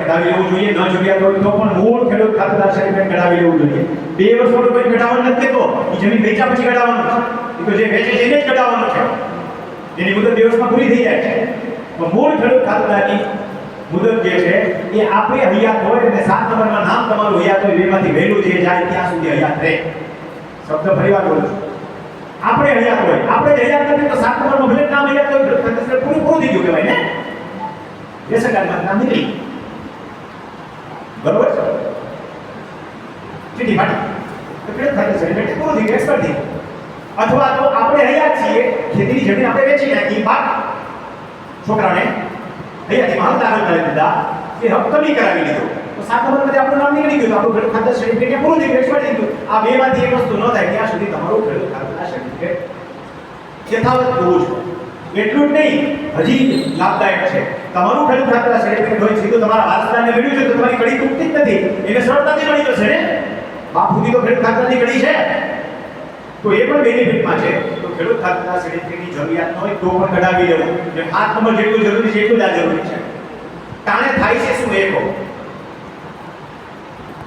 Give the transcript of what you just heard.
કઢાવી લેવું જોઈએ, ન જરૂરિયાત હોય પણ મૂળ ખેડૂત ખાતેદાર સર્ટિફિકેટ કઢાવી લેવું જોઈએ. બે વર્ષોનું કોઈ કઢાવવાનું નથી તો એ જમીન પછી કઢાવવાનું જે વેચે છે એને મુદત બે વર્ષમાં થઈ જાય છે. મૂળ ખેડૂત ખાતેદારની મુદત જે છે, એ આપણે હયાત હોય અને સાત નંબરમાં નામ તમારું હયાત હોય, બેમાંથી વહેલું જે જાય ત્યાં સુધી હયાત રહે. શબ્દ ફરીવાર આપણે હયાત હોય, આપણે જ નથી તો સાત નંબરમાં ભલે જ નામ હયાત હોય ખેડૂત ખાતેદાર પૂરું પૂરું થઈ ગયું કહેવાય ને કાર્ડમાં નામ નીકળી બરોબર છે ચીઠી ફાટી તો ખેડૂત ખાતે સર્ટિફિકેટ પૂરું થઈ એક્સપર્ટ થઈ અથવા તો આપણે રહ્યા છીએ ખેતીની જમીન આપણે વેચી નાખી પાક છોકરાને હયાતીમાં માલ દાખલ કરી દીધા એ હક કમી કરાવી લીધો તો સાત નંબરમાંથી આપણું નામ નીકળી ગયું આપણું ખેડૂત ખાતર સર્ટિફિકેટ પૂરું થઈ ગયું એક્સપર્ટ થઈ ગયું આ બેમાંથી એક વસ્તુ ન થાય ત્યાં સુધી તમારું ખેડૂત ખાતર સર્ટિફિકેટ યથાવત હોવું જોઈએ એટલું જ નહીં, હજી લાભદાયક છે. તમારું ખેડૂત ખાતેના સર્ટિફિકેટ હોય સીધું તમારા વારસદારને મળ્યું છે તો તમારી કડી તૂટતી જ નથી. એને સરળતાથી મળી જશે ને? બાપ સુધી તો ખેડૂત ખાતાની કડી છે. તો એ પણ બેનિફિટમાં છે. તો ખેડૂત ખાતાના સર્ટિફિકેટની જરૂરિયાત હોય તો પણ કઢાવી લેવું. જે હાથ નંબર જેટલું જરૂરી છે, એટલું જ આ જરૂરી છે. તાણે થાય છે શું એ કહો?